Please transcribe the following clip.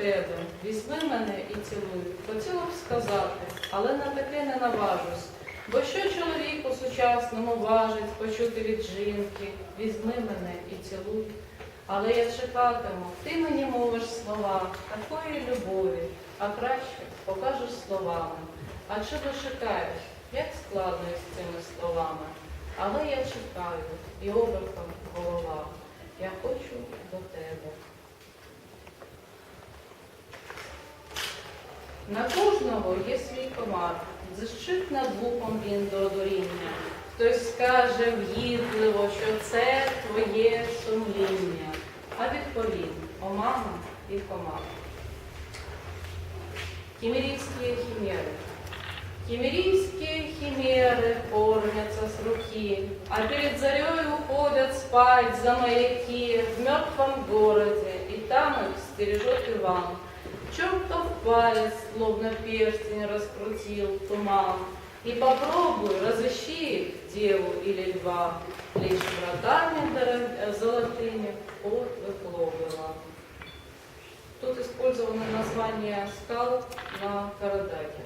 тебе, візьми мене і цілуй. Хотіла б сказати, але на таке не наважусь. Бо що чоловіку сучасному важить почути від жінки, візьми мене і цілуй. Але я чекатиму, ти мені мовиш слова такої любові, а краще покажеш словами. А чого чекаєш? Як складно із цими словами? Але я чекаю, і обертом голова. Я хочу до тебе. На кожного є свій комар, зшит над вухом він до одуріння. Хтось скаже в'їдливо, що це твоє сумління, а відповім омана і комар. Кемерийские химеры. Кемерийские химеры кормятся с руки, а перед зарей уходят спать за маяки в мертвом городе, и там их стережет Иван Чертов палец, словно перстень, раскрутил туман. И попробуй, разыщи их, деву или льва, лишь вратами дорог- э, золотыми вход в их логово. Тут использовано название скал на Карадаке.